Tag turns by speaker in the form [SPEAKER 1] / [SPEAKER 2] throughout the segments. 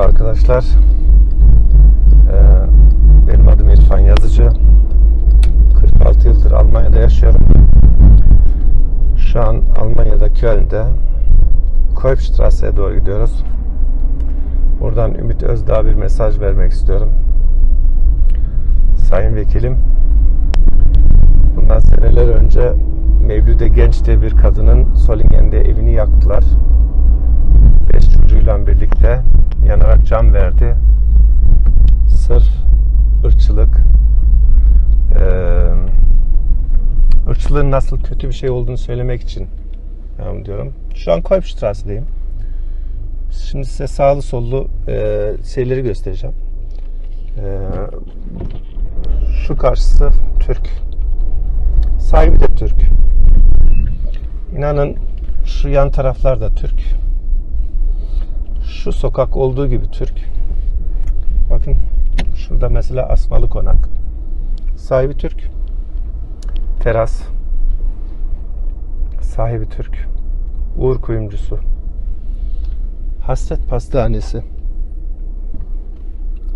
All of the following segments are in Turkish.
[SPEAKER 1] Merhaba arkadaşlar. Ee, benim adım İrfan Yazıcı. 46 yıldır Almanya'da yaşıyorum. Şu an Almanya'da Köln'de Kolbstrasse'ye doğru gidiyoruz. Buradan Ümit Özdağ'a bir mesaj vermek istiyorum. Sayın Vekilim, bundan seneler önce Mevlüde Genç diye bir kadının can verdi. Sırf ırkçılık, eee ırkçılığın nasıl kötü bir şey olduğunu söylemek için devam diyorum. Şu an Kolbstrasse'deyim. Şimdi size sağlı sollu eee, şeyleri göstereceğim. Eee, şu karşısı Türk. Sahibi de Türk. İnanın şu yan taraflar da Türk. Şu sokak olduğu gibi Türk. Bakın şurada mesela Asmalı Konak. Sahibi Türk. Teras. Sahibi Türk. Uğur kuyumcusu. Hasret pastanesi.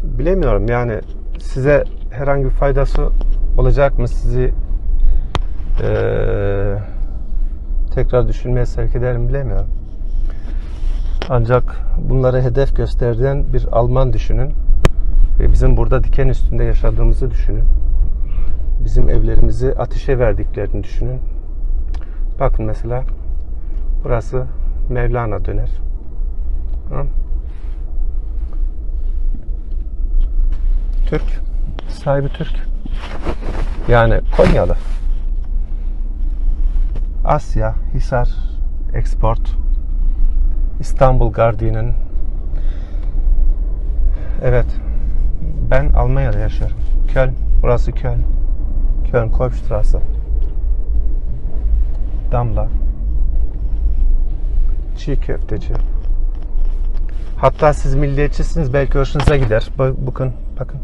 [SPEAKER 1] Bilemiyorum yani size herhangi bir faydası olacak mı? Sizi eee, tekrar düşünmeye sevk eder mi bilemiyorum. Ancak bunları hedef gösterdiğin bir Alman düşünün. Ve bizim burada diken üstünde yaşadığımızı düşünün. Bizim evlerimizi ateşe verdiklerini düşünün. Bakın mesela burası Mevlana döner. Tamam. Türk. Sahibi Türk. Yani Konyalı. Asya, Hisar, Export, İstanbul Guardian'ın Evet. Ben Almanya'da yaşıyorum. Köln. Burası Köln. Köln Kolbstrasse. Damla. Çiğ köfteci. Hatta siz milliyetçisiniz belki hoşunuza gider. Bak- Bakın, bakın.